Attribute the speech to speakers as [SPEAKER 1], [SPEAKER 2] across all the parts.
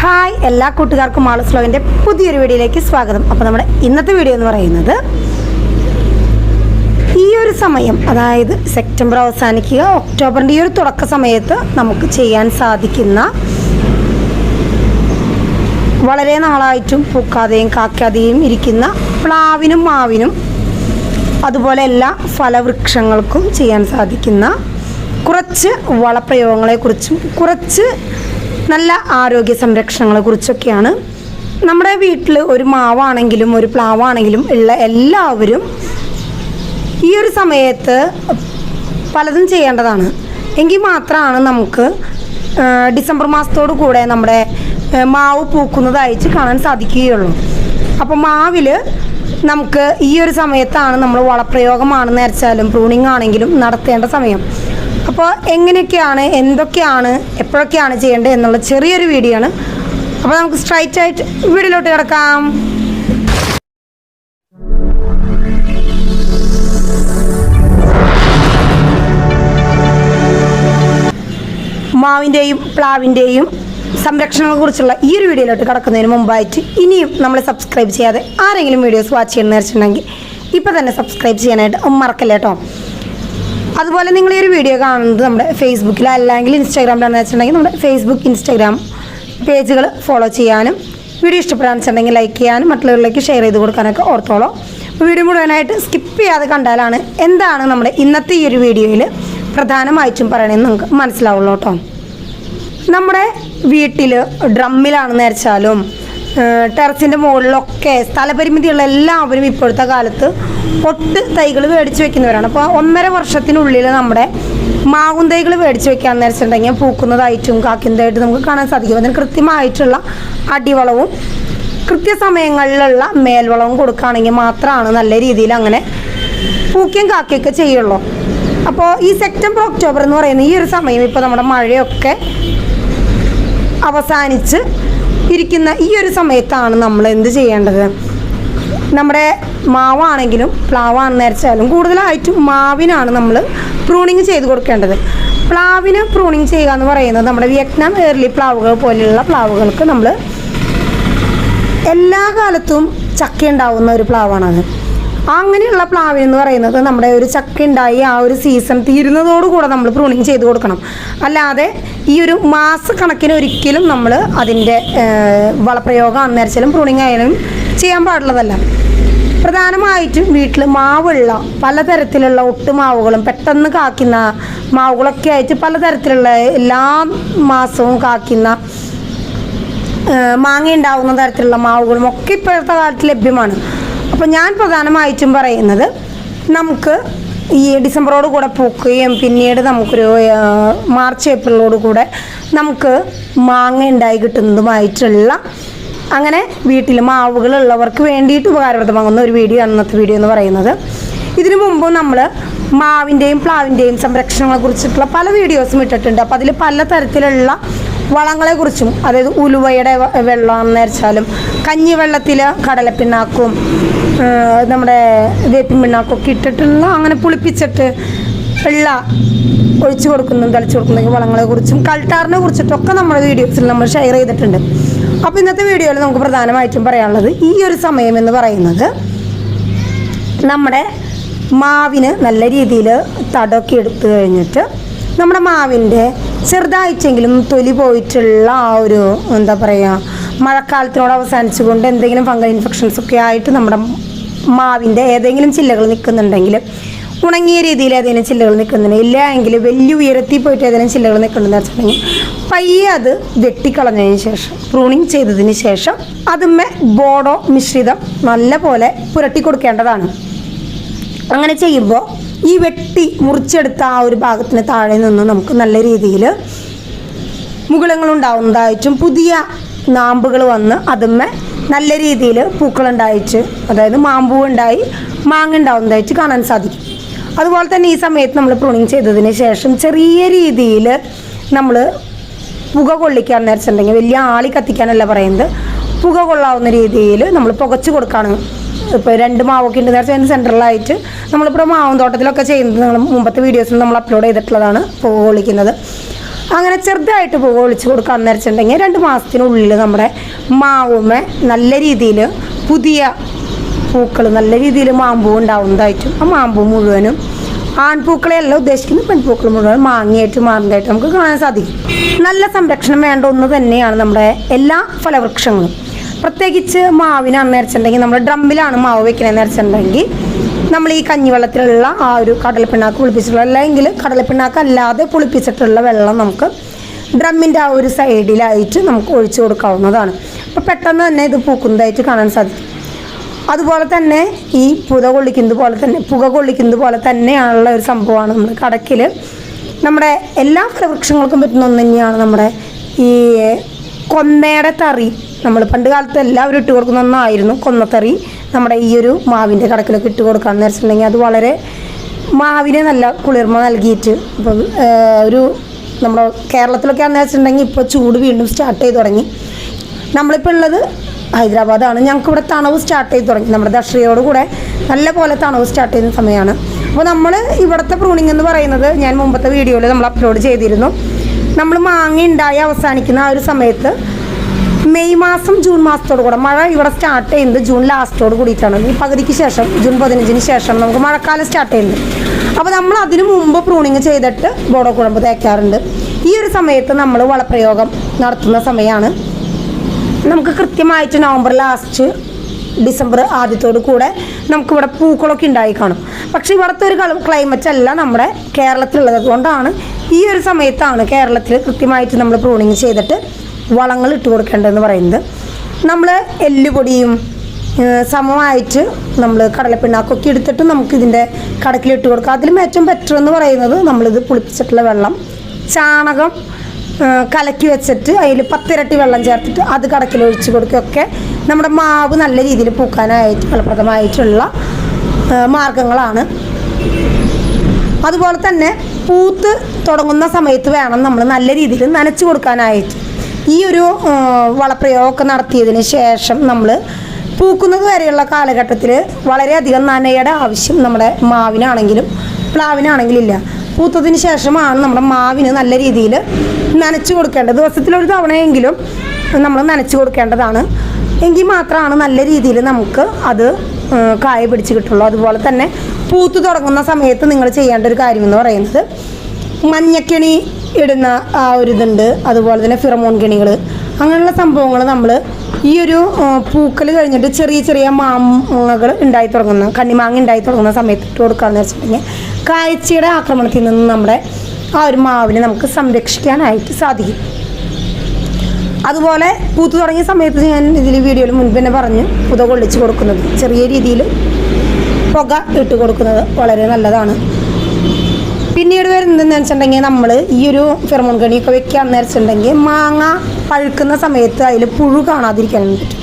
[SPEAKER 1] Hi എല്ലാ കൂട്ടുകാർക്കും മാളസ് വ്ലോഗിന്റെ പുതിയൊരു വീഡിയോയിലേക്ക് സ്വാഗതം. അപ്പോൾ നമ്മുടെ ഇന്നത്തെ വീഡിയോ എന്ന് പറയുന്നത് ഈ ഒരു സമയം അതായത് സെപ്റ്റംബർ അവസാനിക്കുക ഒക്ടോബറിന്റെ ഈ ഒരു തുടക്ക സമയത്ത് നമുക്ക് ചെയ്യാൻ സാധിക്കുന്ന വളരെ നാളായിട്ടും പൂക്കാതെയും കാക്കാതെയും ഇരിക്കുന്ന പ്ലാവിനും മാവിനും അതുപോലെ എല്ലാ ഫലവൃക്ഷങ്ങൾക്കും ചെയ്യാൻ സാധിക്കുന്ന കുറച്ച് വളപ്രയോഗങ്ങളെക്കുറിച്ചും കുറച്ച് നല്ല ആരോഗ്യ സംരക്ഷണങ്ങളെ കുറിച്ചൊക്കെയാണ്. നമ്മുടെ വീട്ടിൽ ഒരു മാവാണെങ്കിലും ഒരു പ്ലാവാണെങ്കിലും ഉള്ള എല്ലാവരും ഈ ഒരു സമയത്ത് പലതും ചെയ്യേണ്ടതാണ്. എങ്കിൽ മാത്രമാണ് നമുക്ക് ഡിസംബർ മാസത്തോടു കൂടെ നമ്മുടെ മാവ് പൂക്കുന്നതായിട്ട് കാണാൻ സാധിക്കുകയുള്ളൂ. അപ്പോൾ മാവിൽ നമുക്ക് ഈ ഒരു സമയത്താണ് നമ്മൾ വളപ്രയോഗമാണെന്ന് വെച്ചാലും പ്രൂണിങ് ആണെങ്കിലും നടത്തേണ്ട സമയം. അപ്പോൾ എങ്ങനെയൊക്കെയാണ് എന്തൊക്കെയാണ് എപ്പോഴൊക്കെയാണ് ചെയ്യേണ്ടത് എന്നുള്ള ചെറിയൊരു വീഡിയോ ആണ്. അപ്പോൾ നമുക്ക് സ്ട്രൈറ്റ് ആയിട്ട് വീഡിയോയിലോട്ട് കിടക്കാം. മാവിന്റെയും പ്ലാവിന്റെയും സംരക്ഷണങ്ങളെക്കുറിച്ചുള്ള ഈ ഒരു വീഡിയോയിലോട്ട് കടക്കുന്നതിന് മുമ്പായിട്ട് ഇനിയും നമ്മൾ സബ്സ്ക്രൈബ് ചെയ്യാതെ ആരെങ്കിലും വീഡിയോസ് വാച്ച് ചെയ്യണമെന്ന് വെച്ചിട്ടുണ്ടെങ്കിൽ ഇപ്പോൾ തന്നെ സബ്സ്ക്രൈബ് ചെയ്യാനായിട്ട് മറക്കല്ലേ കേട്ടോ അതുപോലെ നിങ്ങൾ ഈ ഒരു വീഡിയോ കാണുന്നത് നമ്മുടെ ഫേസ്ബുക്കിൽ അല്ലെങ്കിൽ ഇൻസ്റ്റാഗ്രാമിലാണെന്ന് വെച്ചിട്ടുണ്ടെങ്കിൽ നമ്മുടെ ഫേസ്ബുക്ക് ഇൻസ്റ്റാഗ്രാം പേജുകൾ ഫോളോ ചെയ്യാനും വീഡിയോ ഇഷ്ടപ്പെടാന്ന് വെച്ചിട്ടുണ്ടെങ്കിൽ ലൈക്ക് ചെയ്യാനും മറ്റുള്ളവരിലേക്ക് ഷെയർ ചെയ്ത് കൊടുക്കാനൊക്കെ ഓർത്തോളോ. വീഡിയോ മുഴുവനായിട്ട് സ്കിപ്പ് ചെയ്യാതെ കണ്ടാലാണ് എന്താണ് നമ്മുടെ ഇന്നത്തെ ഈ ഒരു വീഡിയോയിൽ പ്രധാനമായിട്ടും പറയണമെന്ന് നിങ്ങൾക്ക് മനസ്സിലാവുള്ളൂ കേട്ടോ. നമ്മുടെ വീട്ടിൽ ഡ്രമ്മിലാണെന്ന് വെച്ചാലും ടെറസിന്റെ മുകളിലൊക്കെ സ്ഥലപരിമിതിയുള്ള എല്ലാവരും ഇപ്പോഴത്തെ കാലത്ത് പൊട്ട് തൈകൾ മേടിച്ച് വെക്കുന്നവരാണ്. അപ്പോൾ ഒന്നര വർഷത്തിനുള്ളിൽ നമ്മുടെ മാവും തൈകൾ മേടിച്ച് വെക്കാമെന്ന് വെച്ചിട്ടുണ്ടെങ്കിൽ പൂക്കുന്നതായിട്ടും കാക്കുന്നതായിട്ടും നമുക്ക് കാണാൻ സാധിക്കും. അതിന് കൃത്യമായിട്ടുള്ള അടിവളവും കൃത്യസമയങ്ങളിലുള്ള മേൽവളവും കൊടുക്കുകയാണെങ്കിൽ മാത്രമാണ് നല്ല രീതിയിൽ അങ്ങനെ പൂക്കുകയും കാക്കുകയൊക്കെ ചെയ്യുള്ളൂ. അപ്പോൾ ഈ സെപ്റ്റംബർ ഒക്ടോബർ എന്ന് പറയുന്ന ഈ ഒരു സമയം ഇപ്പോൾ നമ്മുടെ മഴയൊക്കെ അവസാനിച്ച് ഇരിക്കുന്ന ഈ ഒരു സമയത്താണ് നമ്മൾ എന്ത് ചെയ്യേണ്ടത്? നമ്മുടെ മാവാണെങ്കിലും പ്ലാവാണെന്ന് വെച്ചാലും കൂടുതലായിട്ടും മാവിനാണ് നമ്മൾ പ്രൂണിങ് ചെയ്ത് കൊടുക്കേണ്ടത്. പ്ലാവിന് പ്രൂണിങ് ചെയ്യുക എന്ന് പറയുന്നത് നമ്മുടെ വിയറ്റ്നാം ഏർലി പ്ലാവുകൾ പോലെയുള്ള പ്ലാവുകൾക്ക് നമ്മൾ എല്ലാ കാലത്തും ചക്ക ഉണ്ടാവുന്ന ഒരു പ്ലാവാണത്. അങ്ങനെയുള്ള പ്ലാവിൻ എന്ന് പറയുന്നത് നമ്മുടെ ഒരു ചക്ക ഉണ്ടായി ആ ഒരു സീസൺ തീരുന്നതോടുകൂടെ നമ്മൾ പ്രൂണിങ് ചെയ്ത് കൊടുക്കണം. അല്ലാതെ ഈ ഒരു മാസക്കണക്കിന് ഒരിക്കലും നമ്മൾ അതിന്റെ വളപ്രയോഗം അന്നേരച്ചാലും പ്രൂണിങ് ആയാലും ചെയ്യാൻ പാടുള്ളതല്ല. പ്രധാനമായിട്ടും വീട്ടിൽ മാവുള്ള പലതരത്തിലുള്ള ഒട്ടുമാവുകളും പെട്ടെന്ന് കാക്കുന്ന മാവുകളൊക്കെ ആയിട്ട് പലതരത്തിലുള്ള എല്ലാ മാസവും കാക്കുന്ന മാങ്ങ ഉണ്ടാവുന്ന തരത്തിലുള്ള മാവുകളും ഒക്കെ ഇപ്പോഴത്തെ കാലത്ത് ലഭ്യമാണ്. അപ്പോൾ ഞാൻ പ്രധാനമായിട്ടും പറയുന്നത് നമുക്ക് ഈ ഡിസംബറോട് കൂടെ പൂക്കുകയും പിന്നീട് നമുക്കൊരു മാർച്ച് ഏപ്രിലോട് കൂടെ നമുക്ക് മാങ്ങ ഉണ്ടായി കിട്ടുന്നതുമായിട്ടുള്ള അങ്ങനെ വീട്ടിൽ മാവുകളുള്ളവർക്ക് വേണ്ടിയിട്ട് ഉപകാരപ്രദമാകുന്ന ഒരു വീഡിയോ ആണ് ഇന്നത്തെ വീഡിയോ എന്ന് പറയുന്നത്. ഇതിനു മുമ്പ് നമ്മൾ മാവിന്റെയും പ്ലാവിന്റെയും സംരക്ഷണങ്ങളെ കുറിച്ചിട്ടുള്ള പല വീഡിയോസും ഇട്ടിട്ടുണ്ട്. അപ്പോൾ അതിൽ പല തരത്തിലുള്ള വളങ്ങളെക്കുറിച്ചും അതായത് ഉലുവയുടെ വെള്ളം നേരച്ചാലും കഞ്ഞി വെള്ളത്തിൽ കടലപ്പിണ്ണാക്കും നമ്മുടെ വേപ്പിൻ പിണ്ണാക്കും ഒക്കെ ഇട്ടിട്ടുള്ള അങ്ങനെ പുളിപ്പിച്ചിട്ട് വെള്ള ഒഴിച്ചു കൊടുക്കുന്നതും തളിച്ചു കൊടുക്കുന്നതും വളങ്ങളെ കുറിച്ചും കൾട്ടാറിനെ കുറിച്ചിട്ടൊക്കെ നമ്മുടെ വീഡിയോസിൽ നമ്മൾ ഷെയർ ചെയ്തിട്ടുണ്ട്. അപ്പോൾ ഇന്നത്തെ വീഡിയോയിൽ നമുക്ക് പ്രധാനമായിട്ടും പറയാനുള്ളത് ഈ ഒരു സമയം എന്ന് പറയുന്നത് നമ്മുടെ മാവിന് നല്ല രീതിയിൽ തടമൊക്കെ എടുത്തു കഴിഞ്ഞിട്ട് നമ്മുടെ മാവിന്റെ ചെറുതായിട്ടെങ്കിലും തൊലി പോയിട്ടുള്ള ആ ഒരു എന്താ പറയുക മഴക്കാലത്തിനോട് അവസാനിച്ചുകൊണ്ട് എന്തെങ്കിലും ഫംഗൽ ഇൻഫെക്ഷൻസ് ഒക്കെ ആയിട്ട് നമ്മുടെ മാവിന്റെ ഏതെങ്കിലും ചില്ലകൾ നിൽക്കുന്നുണ്ടെങ്കിൽ ഉണങ്ങിയ രീതിയിൽ ഏതെങ്കിലും ചില്ലകൾ നിൽക്കുന്നുണ്ട് ഇല്ല എങ്കിൽ വലിയ ഉയരത്തിൽ പോയിട്ട് ഏതെങ്കിലും ചില്ലകൾ നിൽക്കുന്നുണ്ടെന്ന് വെച്ചിട്ടുണ്ടെങ്കിൽ പയ്യെ അത് വെട്ടിക്കളഞ്ഞതിന് ശേഷം പ്രൂണിങ് ചെയ്തതിന് ശേഷം അതുമ്മേ ബോഡോ മിശ്രിതം നല്ല പോലെ പുരട്ടി കൊടുക്കേണ്ടതാണ്. അങ്ങനെ ചെയ്യുമ്പോൾ ഈ വെട്ടി മുറിച്ചെടുത്ത ആ ഒരു ഭാഗത്തിന് താഴെ നിന്ന് നമുക്ക് നല്ല രീതിയിൽ മുകുളങ്ങൾ ഉണ്ടാവുന്നതായിട്ടും പുതിയ നാമ്പുകൾ വന്ന് അതുമ്മേ നല്ല രീതിയിൽ പൂക്കളുണ്ടായിട്ട് അതായത് മാമ്പൂ ഉണ്ടായി മാങ്ങ ഉണ്ടാവുന്നതായിട്ട് കാണാൻ സാധിക്കും. അതുപോലെ തന്നെ ഈ സമയത്ത് നമ്മൾ പ്രൂണിങ് ചെയ്തതിന് ശേഷം ചെറിയ രീതിയിൽ നമ്മൾ പുക കൊള്ളിക്കാൻ നേരിച്ചിട്ടുണ്ടെങ്കിൽ വലിയ ആളി കത്തിക്കാനല്ല പറയുന്നത് പുക കൊള്ളാവുന്ന രീതിയിൽ നമ്മൾ പുകച്ചു കൊടുക്കുകയാണ്. ഇപ്പോൾ രണ്ട് മാവൊക്കെ ഉണ്ട് നേരത്തെ അതിന്റെ സെന്ററിലായിട്ട് നമ്മളിപ്പോൾ മാവും തോട്ടത്തിലൊക്കെ ചെയ്യുന്നത് നമ്മൾ മുമ്പത്തെ വീഡിയോസിൽ നമ്മൾ അപ്ലോഡ് ചെയ്തിട്ടുള്ളതാണ് പൂവ് ഒളിക്കുന്നത് അങ്ങനെ ചെറുതായിട്ട് പൂവ് ഒളിച്ച് കൊടുക്കാമെന്ന് വെച്ചിട്ടുണ്ടെങ്കിൽ രണ്ട് മാസത്തിനുള്ളിൽ നമ്മുടെ മാവുമേ നല്ല രീതിയിൽ പുതിയ പൂക്കൾ നല്ല രീതിയിൽ മാമ്പൂ ഉണ്ടാവുന്നതായിട്ടും ആ മാമ്പൂ മുഴുവനും ആൺപൂക്കളെയല്ല ഉദ്ദേശിക്കുന്നത് പെൺപൂക്കൾ മുഴുവൻ മാങ്ങയായിട്ട് മാറുന്നതായിട്ട് നമുക്ക് കാണാൻ സാധിക്കും. നല്ല സംരക്ഷണം വേണ്ട ഒന്ന് തന്നെയാണ് നമ്മുടെ എല്ലാ ഫലവൃക്ഷങ്ങളും. പ്രത്യേകിച്ച് മാവിനാണ് വെച്ചിട്ടുണ്ടെങ്കിൽ നമ്മൾ ഡ്രമ്മിലാണ് മാവ് വെക്കണമെന്ന് വെച്ചിട്ടുണ്ടെങ്കിൽ നമ്മൾ ഈ കഞ്ഞിവെള്ളത്തിലുള്ള ആ ഒരു കടലപ്പിണ്ണാക്ക് പുളിപ്പിച്ചിട്ടുള്ള അല്ലെങ്കിൽ കടലപ്പിണ്ണാക്ക് അല്ലാതെ പുളിപ്പിച്ചിട്ടുള്ള വെള്ളം നമുക്ക് ഡ്രമ്മിന്റെ ആ ഒരു സൈഡിലായിട്ട് നമുക്ക് ഒഴിച്ചു കൊടുക്കാവുന്നതാണ്. അപ്പോൾ പെട്ടെന്ന് തന്നെ ഇത് പൂക്കുന്നതായിട്ട് കാണാൻ സാധിക്കും. അതുപോലെ തന്നെ ഈ പുക കൊള്ളിക്കുന്നത് പോലെ തന്നെ പുക കൊള്ളിക്കുന്നത് പോലെ തന്നെയാണുള്ള ഒരു സംഭവമാണ് നമ്മൾ കടക്കിൽ നമ്മുടെ എല്ലാ ഫലവൃക്ഷങ്ങൾക്കും പറ്റുന്ന ഒന്ന് തന്നെയാണ് നമ്മുടെ ഈ കൊന്നയുടെ തറി. നമ്മൾ പണ്ട് കാലത്ത് എല്ലാവരും ഇട്ട് കൊടുക്കുന്ന ഒന്നായിരുന്നു കൊന്നത്തറി. നമ്മുടെ ഈ ഒരു മാവിന്റെ കടക്കിലൊക്കെ ഇട്ട് കൊടുക്കാമെന്ന് വെച്ചിട്ടുണ്ടെങ്കിൽ അത് വളരെ മാവിനെ നല്ല കുളിർമ നൽകിയിട്ട് ഇപ്പം ഒരു നമ്മുടെ കേരളത്തിലൊക്കെ ആണെന്ന് വെച്ചിട്ടുണ്ടെങ്കിൽ ഇപ്പോൾ ചൂട് വീണ്ടും സ്റ്റാർട്ട് ചെയ്ത് തുടങ്ങി. നമ്മളിപ്പോൾ ഉള്ളത് ഹൈദരാബാദാണ്. ഞങ്ങൾക്ക് ഇവിടെ തണവ് സ്റ്റാർട്ട് ചെയ്ത് തുടങ്ങി. നമ്മുടെ ദക്ഷയോട് കൂടെ നല്ല പോലെ തണവ് സ്റ്റാർട്ട് ചെയ്യുന്ന സമയമാണ്. അപ്പോൾ നമ്മൾ ഇവിടുത്തെ പ്രൂണിംഗ് എന്ന് പറയുന്നത് ഞാൻ മുമ്പത്തെ വീഡിയോയിൽ നമ്മൾ അപ്ലോഡ് ചെയ്തിരുന്നു. നമ്മൾ മാങ്ങ ഉണ്ടായി അവസാനിക്കുന്ന ആ ഒരു സമയത്ത് മെയ് മാസം ജൂൺ മാസത്തോട് കൂടെ മഴ ഇവിടെ സ്റ്റാർട്ട് ചെയ്യുന്നത് ജൂൺ ലാസ്റ്റോട് കൂടിയിട്ടാണ്. ഈ പകുതിക്ക് ശേഷം ജൂൺ പതിനഞ്ചിന് ശേഷം നമുക്ക് മഴക്കാലം സ്റ്റാർട്ട് ചെയ്യുന്നത്. അപ്പോൾ നമ്മൾ അതിനു മുമ്പ് പ്രൂണിങ് ചെയ്തിട്ട് ബോഡോ കുഴമ്പ് തേക്കാറുണ്ട്. ഈ ഒരു സമയത്ത് നമ്മൾ വളപ്രയോഗം നടത്തുന്ന സമയമാണ് നമുക്ക് കൃത്യമായിട്ട് നവംബർ ലാസ്റ്റ് ഡിസംബർ ആദ്യത്തോട് കൂടെ നമുക്കിവിടെ പൂക്കളൊക്കെ ഉണ്ടായി കാണും. പക്ഷേ ഇവിടുത്തെ ഒരു ക്ലൈമറ്റ് അല്ല നമ്മുടെ കേരളത്തിലുള്ളത്. അതുകൊണ്ടാണ് ഈ ഒരു സമയത്താണ് കേരളത്തിൽ കൃത്യമായിട്ട് നമ്മൾ പ്രൂണിങ് ചെയ്തിട്ട് വളങ്ങൾ ഇട്ട് കൊടുക്കേണ്ടതെന്ന് പറയുന്നത്. നമ്മൾ എല്ലുപൊടിയും സമമായിട്ട് നമ്മൾ കടലപ്പിണ്ണാക്കൊക്കെ എടുത്തിട്ട് നമുക്ക് ഇതിന്റെ കടക്കിലിട്ട് കൊടുക്കാം. അതിലും ഏറ്റവും ബെറ്റർ എന്ന് പറയുന്നത് നമ്മളിത് പുളിപ്പിച്ചിട്ടുള്ള വെള്ളം. ചാണകം കലക്കി വെച്ചിട്ട് അതിൽ പത്തിരട്ടി വെള്ളം ചേർത്തിട്ട് അത് കടക്കിൽ ഒഴിച്ച് കൊടുക്കുകയൊക്കെ നമ്മുടെ മാവ് നല്ല രീതിയിൽ പൂക്കാനായിട്ട് ഫലപ്രദമായിട്ടുള്ള മാർഗങ്ങളാണ്. അതുപോലെ തന്നെ പൂത്ത് തുടങ്ങുന്ന സമയത്ത് വേണം നമ്മൾ നല്ല രീതിയിൽ നനച്ച് കൊടുക്കാനായിട്ട്. ഈ ഒരു വളപ്രയോഗമൊക്കെ നടത്തിയതിന് ശേഷം നമ്മൾ പൂക്കുന്നത് വരെയുള്ള കാലഘട്ടത്തിൽ വളരെയധികം നനയുടെ ആവശ്യം നമ്മുടെ മാവിനാണെങ്കിലും പ്ലാവിനാണെങ്കിലും ഇല്ല. പൂത്തതിന് ശേഷമാണ് നമ്മുടെ മാവിന് നല്ല രീതിയിൽ നനച്ചു കൊടുക്കേണ്ടത്. ദിവസത്തിലൊരു തവണയെങ്കിലും നമ്മൾ നനച്ചു കൊടുക്കേണ്ടതാണ്. എങ്കിൽ മാത്രമാണ് നല്ല രീതിയിൽ നമുക്ക് അത് കായ പിടിച്ച് കിട്ടുള്ളൂ. അതുപോലെ തന്നെ പൂത്തു തുടങ്ങുന്ന സമയത്ത് നിങ്ങൾ ചെയ്യേണ്ട ഒരു കാര്യം എന്ന് പറയുന്നത് മഞ്ഞക്കെണി ഇടുന്ന ആ ഒരു ഇതുണ്ട്. അതുപോലെ തന്നെ ഫിറമോൺ കെണികൾ അങ്ങനെയുള്ള സംഭവങ്ങൾ നമ്മൾ ഈ ഒരു പൂക്കൽ കഴിഞ്ഞിട്ട് ചെറിയ ചെറിയ മാങ്ങകൾ ഉണ്ടായി തുടങ്ങുന്ന കണ്ണിമാങ്ങ ഉണ്ടായി തുടങ്ങുന്ന സമയത്ത് ഇട്ട് കൊടുക്കാമെന്ന് വെച്ചിട്ടുണ്ടെങ്കിൽ കാഴ്ചയുടെ ആക്രമണത്തിൽ നിന്ന് നമ്മുടെ ആ ഒരു മാവിനെ നമുക്ക് സംരക്ഷിക്കാനായിട്ട് സാധിക്കും. അതുപോലെ പൂത്തു തുടങ്ങിയ സമയത്ത് ഞാൻ ഇതിൽ വീഡിയോയിൽ മുൻപ് തന്നെ പറഞ്ഞു പുത കൊള്ളിച്ച് കൊടുക്കുന്നത്. ചെറിയ രീതിയിൽ പുക ഇട്ട് കൊടുക്കുന്നത് വളരെ നല്ലതാണ്. പിന്നീട് വരുന്നതെന്ന് വെച്ചിട്ടുണ്ടെങ്കിൽ നമ്മൾ ഈ ഒരു ഫെർമോൺ കണിയൊക്കെ വെക്കാന്ന് വെച്ചിട്ടുണ്ടെങ്കിൽ മാങ്ങ പഴുക്കുന്ന സമയത്ത് അതിൽ പുഴു കാണാതിരിക്കാൻ പറ്റും.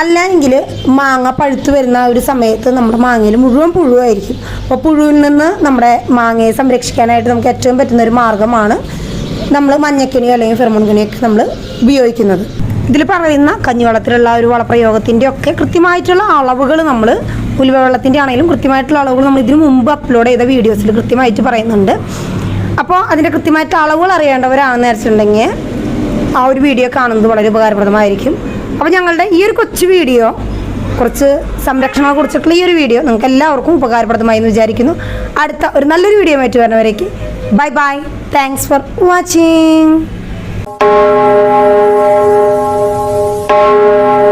[SPEAKER 1] അല്ലെങ്കിൽ മാങ്ങ പഴുത്ത് വരുന്ന ഒരു സമയത്ത് നമ്മുടെ മാങ്ങയിൽ മുഴുവൻ പുഴുവായിരിക്കും. അപ്പോൾ പുഴുവിൽ നിന്ന് നമ്മുടെ മാങ്ങയെ സംരക്ഷിക്കാനായിട്ട് നമുക്ക് ഏറ്റവും പറ്റുന്ന ഒരു മാർഗമാണ് നമ്മൾ മഞ്ഞക്കിണിയോ അല്ലെങ്കിൽ ഫെർമോൺ കണിയൊക്കെ നമ്മൾ ഉപയോഗിക്കുന്നത്. ഇതിൽ പറയുന്ന കഞ്ഞിവെള്ളത്തിലുള്ള ഒരു വളപ്രയോഗത്തിന്റെ ഒക്കെ കൃത്യമായിട്ടുള്ള അളവുകൾ നമ്മൾ ഉലുവവെള്ളത്തിന്റെ ആണെങ്കിലും കൃത്യമായിട്ടുള്ള അളവുകൾ നമ്മൾ ഇതിനു മുമ്പ് അപ്ലോഡ് ചെയ്ത വീഡിയോസിൽ കൃത്യമായിട്ട് പറയുന്നുണ്ട്. അപ്പോൾ അതിന്റെ കൃത്യമായിട്ട് അളവുകൾ അറിയേണ്ടവരാണെന്ന് വെച്ചിട്ടുണ്ടെങ്കിൽ ആ ഒരു വീഡിയോ കാണുന്നത് വളരെ ഉപകാരപ്രദമായിരിക്കും. അപ്പോൾ ഞങ്ങളുടെ ഈ ഒരു കൊച്ചു വീഡിയോ കുറച്ച് സംരക്ഷണത്തെ കുറിച്ചിട്ടുള്ള ഈ ഒരു വീഡിയോ നിങ്ങൾക്ക് എല്ലാവർക്കും ഉപകാരപ്രദമായി എന്ന് വിചാരിക്കുന്നു. അടുത്ത ഒരു നല്ലൊരു വീഡിയോ ആയിട്ട് വരുന്നവരേക്ക് bye bye. Thanks for watching Peace.